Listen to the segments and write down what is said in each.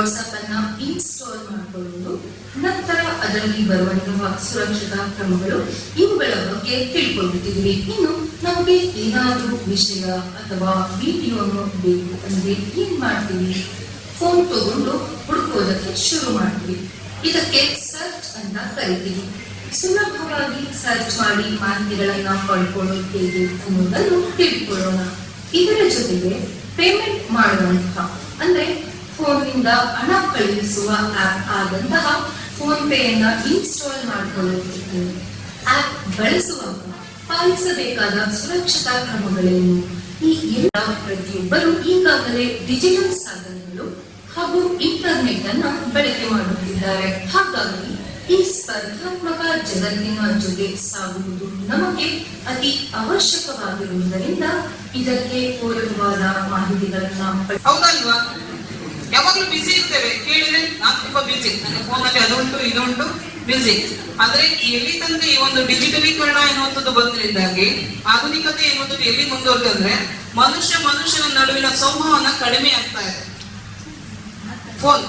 ಅನ್ನ ಇನ್ಸ್ಟಾಲ್ ಮಾಡಿಕೊಳ್ಳುವುದು ನಂತರ ಅದರಲ್ಲಿ ಬರುವಂತಹ ಸುರಕ್ಷತಾ ಕ್ರಮಗಳು ಇವುಗಳ ಬಗ್ಗೆ ತಿಳ್ಕೊಂಡಿದ್ದೀವಿ. ಇನ್ನು ನಮಗೆ ಏನಾದರೂ ವಿಷಯ ಅಥವಾ ವಿಡಿಯೋನು ಬೇಕು ಅಂದ್ರೆ ಏನ್ ಮಾಡ್ತೀವಿ? ಫೋನ್ ತಗೊಂಡು ಹುಡುಕೋದಕ್ಕೆ ಶುರು ಮಾಡ್ತೀವಿ. ಇದಕ್ಕೆ ಸರ್ಚ್ ಅಂತ ಕರಿತೀವಿ. ಸುಲಭವಾಗಿ ಸರ್ಚ್ ಮಾಡಿ ಮಾಹಿತಿಗಳನ್ನ ಪಡ್ಕೊಳ್ಳೋದು ಹೇಗೆ ಅನ್ನೋದನ್ನು ತಿಳ್ಕೊಳ್ಳೋಣ. ಇದರ ಜೊತೆಗೆ ಪೇಮೆಂಟ್ ಮಾಡುವಂತಹ, ಅಂದ್ರೆ ಫೋನ್ನಿಂದ ಹಣ ಕಳುಹಿಸುವ ಆಪ್ ಆದಂತಹ ಫೋನ್ ಪೇಯನ್ನ ಇನ್ಸ್ಟಾಲ್ ಮಾಡಿಕೊಳ್ಳುತ್ತಿದ್ದೇವೆ ಆಪ್ ಬಳಸುವಾಗ ಪಾಲಿಸಬೇಕಾದ ಸುರಕ್ಷತಾ ಕ್ರಮಗಳೇನು? ಈ ಎಲ್ಲ ಪ್ರತಿಯೊಬ್ಬರು ಈಗಾಗಲೇ ಡಿಜಿಟಲ್ ಸಾಧನಗಳು ಹಾಗೂ ಇಂಟರ್ನೆಟ್ ಅನ್ನ ಬಳಕೆ ಮಾಡುತ್ತಿದ್ದಾರೆ. ಹಾಗಾಗಿ ಈ ಸ್ಪರ್ಧಾತ್ಮಕ ಜಗತ್ತಿನ ಜೊತೆ ಸಾಗುವುದು ನಮಗೆ ಅತಿ ಅವಶ್ಯಕವಾಗಿರುವುದರಿಂದ ಇದಕ್ಕೆ ಪೂರಕವಾದ ಮಾಹಿತಿಗಳನ್ನ ಹೌದಲ್ವಾ? ಯಾವಾಗ್ಲೂ ಬಿಸಿ ಇರ್ತೇವೆ. ಕೇಳಿದ್ರೆ ನಾನು ತುಂಬಾ ಬಿಸಿ ನನ್ನ ಫೋನಲ್ಲಿ ಅದು ಉಂಟು ಇದು ಬಿಸಿ ಆದ್ರೆ ಎಲ್ಲಿ ತಂದ್ರೆ ಈ ಒಂದು ಡಿಜಿಟಲೀಕರಣ ಎನ್ನುವಂಥದ್ದು ಬಂದ್ರಿಂದಾಗಿ ಆಧುನಿಕತೆ ಎನ್ನುವಂಥದ್ದು ಎಲ್ಲಿ ಮುಂದುವರೆದಂದ್ರೆ ಮನುಷ್ಯ ಮನುಷ್ಯನ ನಡುವಿನ ಸಂವಹನ ಕಡಿಮೆ ಆಗ್ತಾ ಇದೆ. ಫೋನ್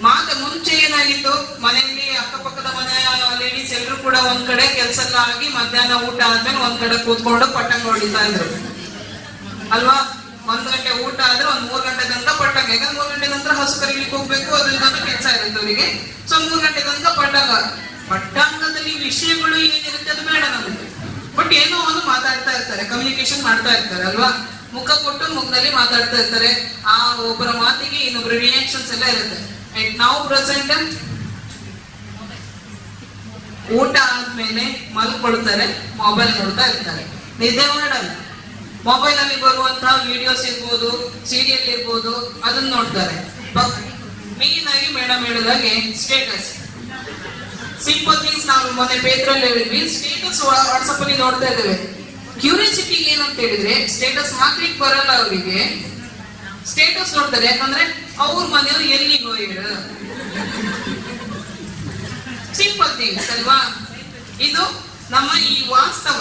ಮಾತ ಮುಂಚೆ ಏನಾಗಿತ್ತು? ಮನೆಯಲ್ಲಿ ಅಕ್ಕಪಕ್ಕದ ಮನೆಯ ಲೇಡೀಸ್ ಎಲ್ಲರೂ ಕೂಡ ಒಂದ್ ಕಡೆ ಕೆಲಸ ಆಗಿ ಮಧ್ಯಾಹ್ನ ಊಟ ಆದ್ಮೇಲೆ ಒಂದ್ ಕಡೆ ಕೂತ್ಕೊಂಡು ಪಟ್ಟಂಗ ಹೊಡಿತಾ ಇದ್ರು. ಅಲ್ವಾ? ಒಂದ್ ಗಂಟೆ ಊಟ ಆದ್ರೆ ಒಂದ್ ಮೂರ್ ಗಂಟೆ ತನಕ ಪಟ್ಟಂಗ. ಯಾಕಂದ್ರೆ ಮೂರ್ ಗಂಟೆ ನಂತರ ಹಸು ಕರೀಲಿಕ್ಕೆ ಹೋಗ್ಬೇಕು ಅದ್ರಿಂದ ಕೆಲಸ ಇರುತ್ತೆ ಅವರಿಗೆ. ಸೊ ಮೂರ್ ಗಂಟೆ ತನಕ ಪಟ್ಟಂಗ. ಪಟ್ಟಾಂಗದಲ್ಲಿ ವಿಷಯಗಳು ಏನಿರುತ್ತೆ ಅದು ಬೇಡ ನಮಗೆ. ಬಟ್ ಏನೋ ಒಂದು ಮಾತಾಡ್ತಾ ಇರ್ತಾರೆ ಕಮ್ಯುನಿಕೇಶನ್ ಮಾಡ್ತಾ ಇರ್ತಾರೆ, ಅಲ್ವಾ? ಮುಖ ಕೊಟ್ಟು ಮುಖದಲ್ಲಿ ಮಾತಾಡ್ತಾ ಇರ್ತಾರೆ. ಆ ಒಬ್ಬರ ಮಾತಿಗೆ ಇನ್ನೊಬ್ಬರ ರಿಯಾಕ್ಷನ್ಸ್ ಎಲ್ಲ ಇರುತ್ತೆ. ಅಂಡ್ ನಾವು ಪ್ರೆಸೆಂಟ್ ಊಟ ಆದ್ಮೇಲೆ ಮಲ್ಕೊಳ್ತಾರೆ ಮೊಬೈಲ್ ನೋಡ್ತಾ ಇರ್ತಾರೆ. ನಿದ್ದೆ ಮಾಡಲ್ಲ. ಮೊಬೈಲ್ ಅಲ್ಲಿ ಬರುವಂತಹ ವಿಡಿಯೋಸ್ ಇರ್ಬೋದು ಸೀರಿಯಲ್ ಇರ್ಬೋದು, ಅದನ್ನ ನೋಡ್ತಾರೆ. ಮೇನ್ ಆಗಿ ಮೇಡಮ್ ಹೇಳಿದಾಗೆ ಸ್ಟೇಟಸ್ ಸಿಂಪಲ್ ಥಿಂಗ್ಸ್ ನಾವು ಮೊನ್ನೆ ಪೇಪರಲ್ಲಿ ಹೇಳಿದ್ವಿ. ಸ್ಟೇಟಸ್ ವಾಟ್ಸಪ್ ಅಲ್ಲಿ ನೋಡ್ತಾ ಇದ್ದೇವೆ. ಕ್ಯೂರಿಯಾಸಿಟಿ ಏನಂತ ಹೇಳಿದ್ರೆ ಸ್ಟೇಟಸ್ ಹಾಕ್ಲಿಕ್ಕೆ ಬರಲ್ಲ ಅವರಿಗೆ. ಸ್ಟೇಟಸ್ ನೋಡ್ತಾರೆ ಯಾಕಂದ್ರೆ ಅವ್ರ ಮನೆಯವ್ರು ಎಲ್ಲಿ ಹೋಗಿರು ಸಿಂಪಲ್ ಥಿಂಗ್ಸ್ ಅಲ್ವಾ? ಇದು ನಮ್ಮ ಈ ವಾಸ್ತವ.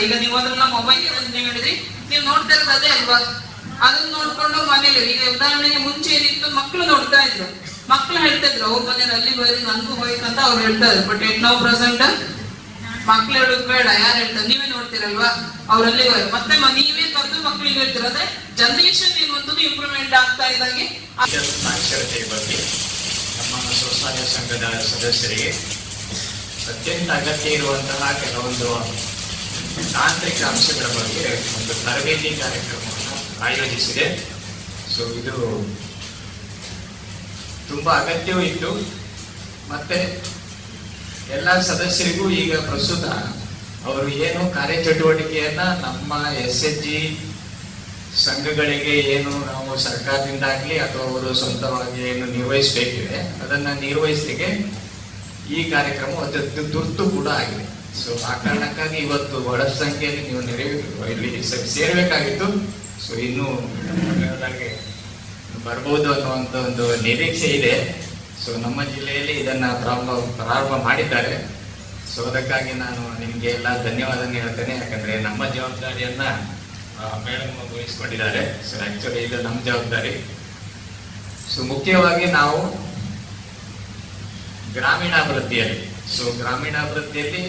ವಾಸ್ತವ ಈಗ ನೀವು ಅದನ್ನ ಮೊಬೈಲ್ ನೀವು ಹೇಳಿದ್ರಿ ನೀವು ನೋಡ್ತಾ ಇರೋದು ಅದೇ ಅಲ್ವಾ? ಅದನ್ನ ನೋಡ್ಕೊಂಡು ಮನೇಲಿ ಈಗ ಉದಾಹರಣೆಗೆ ಮುಂಚೆ ಏನಿತ್ತು ಮಕ್ಕಳು ನೋಡ್ತಾ ಇದ್ರು. ಮಕ್ಕಳು ಹೇಳ್ತಾ ಇದ್ರು, ಅವ್ರ ಮನೇಲಿ ಅಲ್ಲಿ ಬರೀ ನನ್ಗೂ ಹೋಯ್ತಂತ ಅವ್ರು ಹೇಳ್ತಾ ಇದ್ರು. ಬಟ್ ಎಟ್ ನೋ ಪ್ರೆಸೆಂಟ್ ಮಕ್ಳು ಹೇಳೋದು ಬೇಡ, ಯಾರು ಹೇಳ್ತಾರೆ? ನೀವೇ ನೋಡ್ತೀರಲ್ವಾ? ಅವರಲ್ಲಿ ಮತ್ತೆ ನೀವೇ ಕರೆದು ಮಕ್ಳಿಗೆ ಹೇಳ್ತೀರ, ಅದೇ ಜನರೇಷನ್ ಎನ್ನುವಂಥದ್ದು ಇಂಪ್ರೂವ್ಮೆಂಟ್ ಆಗ್ತಾ ಇದ್ದಾಗೆ. ಬಗ್ಗೆ ನಮ್ಮ ಸ್ವಸಹಾಯ ಸಂಘದ ಸದಸ್ಯರಿಗೆ ಅತ್ಯಂತ ಅಗತ್ಯ ಇರುವಂತಹ ಕೆಲವೊಂದು ತಾಂತ್ರಿಕ ಅಂಶಗಳ ಬಗ್ಗೆ ಒಂದು ತರಬೇತಿ ಕಾರ್ಯಕ್ರಮವನ್ನು ಆಯೋಜಿಸಿದೆ. ಸೊ ಇದು ತುಂಬಾ ಅಗತ್ಯವೂ ಇತ್ತು. ಮತ್ತೆ ಎಲ್ಲ ಸದಸ್ಯರಿಗೂ ಈಗ ಪ್ರಸ್ತುತ ಅವರು ಏನು ಕಾರ್ಯಚಟುವಟಿಕೆಯನ್ನ ನಮ್ಮ ಎಸ್ ಎಚ್ ಜಿ ಸಂಘಗಳಿಗೆ ಏನು ನಾವು ಸರ್ಕಾರದಿಂದಾಗಲಿ ಅಥವಾ ಅವರು ಸ್ವಂತವಾಗಿ ಏನು ನಿರ್ವಹಿಸಬೇಕಿದೆ, ಅದನ್ನ ನಿರ್ವಹಿಸಲಿಕ್ಕೆ ಈ ಕಾರ್ಯಕ್ರಮ ಅತ್ಯಂತ ತುರ್ತು ಕೂಡ ಆಗಿದೆ. ಸೊ ಆ ಕಾರಣಕ್ಕಾಗಿ ಇವತ್ತು ಬಹಳಷ್ಟು ಸಂಖ್ಯೆಯಲ್ಲಿ ನೀವು ನೆರವೇರು ಇಲ್ಲಿ ಸೇರ್ಬೇಕಾಗಿತ್ತು. ಸೊ ಇನ್ನೂ ಹಾಗೆ ಬರ್ಬೋದು ಅನ್ನುವಂಥ ಒಂದು ನಿರೀಕ್ಷೆ ಇದೆ. ಸೊ ನಮ್ಮ ಜಿಲ್ಲೆಯಲ್ಲಿ ಇದನ್ನ ಪ್ರಾರಂಭ ಪ್ರಾರಂಭ ಮಾಡಿದ್ದಾರೆ. ಸೊ ಅದಕ್ಕಾಗಿ ನಾನು ನಿಮಗೆ ಎಲ್ಲ ಧನ್ಯವಾದ ಹೇಳ್ತೇನೆ. ಯಾಕಂದ್ರೆ ನಮ್ಮ ಜವಾಬ್ದಾರಿಯನ್ನ ಮೇಡಮ್ ವಹಿಸ್ಕೊಂಡಿದ್ದಾರೆ. ಸೊ ಆಕ್ಚುಲಿ ಇದು ನಮ್ಮ ಜವಾಬ್ದಾರಿ. ಸೊ ಮುಖ್ಯವಾಗಿ ನಾವು ಗ್ರಾಮೀಣಾಭಿವೃದ್ಧಿಯಲ್ಲಿ ಸೊ ಗ್ರಾಮೀಣಾಭಿವೃದ್ಧಿಯಲ್ಲಿ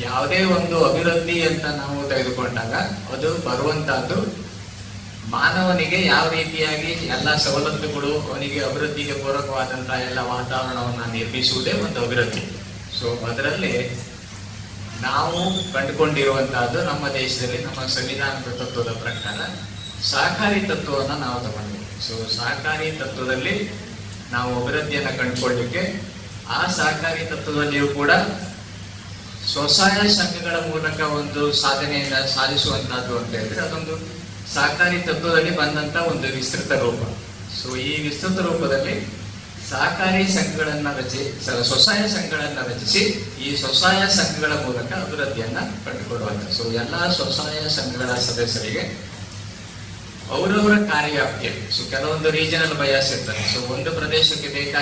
ಯಾವುದೇ ಒಂದು ಅಭಿವೃದ್ಧಿ ಅಂತ ನಾವು ತೆಗೆದುಕೊಂಡಾಗ ಅದು ಬರುವಂತಹದ್ದು ಮಾನವನಿಗೆ ಯಾವ ರೀತಿಯಾಗಿ ಎಲ್ಲ ಸವಲತ್ತುಗಳು ಅವನಿಗೆ ಅಭಿವೃದ್ಧಿಗೆ ಪೂರಕವಾದಂತಹ ಎಲ್ಲ ವಾತಾವರಣವನ್ನು ನಿರ್ಮಿಸುವುದೇ ಒಂದು ಅಭಿವೃದ್ಧಿ. ಸೊ ಅದರಲ್ಲಿ ನಾವು ಕಂಡುಕೊಂಡಿರುವಂತಹದ್ದು ನಮ್ಮ ದೇಶದಲ್ಲಿ ನಮ್ಮ ಸಂವಿಧಾನದ ತತ್ವದ ಪ್ರಕಾರ ಸಹಕಾರಿ ತತ್ವವನ್ನು ನಾವು ತಗೊಂಡಿದ್ದೀವಿ. ಸೊ ಸಹಕಾರಿ ತತ್ವದಲ್ಲಿ ನಾವು ಅಭಿವೃದ್ಧಿಯನ್ನು ಕಂಡುಕೊಳ್ಳಿಕ್ಕೆ ಆ ಸಹಕಾರಿ ತತ್ವದಲ್ಲಿಯೂ ಕೂಡ ಸ್ವಸಹಾಯ ಸಂಘಗಳ ಮೂಲಕ ಒಂದು ಸಾಧನೆಯನ್ನ ಸಾಧಿಸುವಂತಹದ್ದು ಅಂತ ಹೇಳಿದ್ರೆ ಅದೊಂದು ಸಹಕಾರಿ ತತ್ವದಲ್ಲಿ ಬಂದಂತ ಒಂದು ವಿಸ್ತೃತ ರೂಪ. ಸೊ ಈ ವಿಸ್ತೃತ ರೂಪದಲ್ಲಿ ಸಹಕಾರಿ ಸಂಘಗಳನ್ನ ರಚಿ ಸ್ವಸಹಾಯ ಸಂಘಗಳನ್ನ ರಚಿಸಿ ಈ ಸ್ವಸಹಾಯ ಸಂಘಗಳ ಮೂಲಕ ಅಭಿವೃದ್ಧಿಯನ್ನ ಪಡೆದುಕೊಳ್ಳುವಂತ. ಸೊ ಎಲ್ಲಾ ಸ್ವಸಹಾಯ ಸಂಘಗಳ ಸದಸ್ಯರಿಗೆ ಅವರವರ ಕಾರ್ಯವ್ಯಾಪ್ತಿಯಲ್ಲಿ ಸೊ ಕೆಲವೊಂದು ರೀಜನಲ್ ಬಯಾಸ್ ಇರ್ತಾರೆ ಸೊ ಒಂದು ಪ್ರದೇಶಕ್ಕೆ ಬೇಕಾಗಿ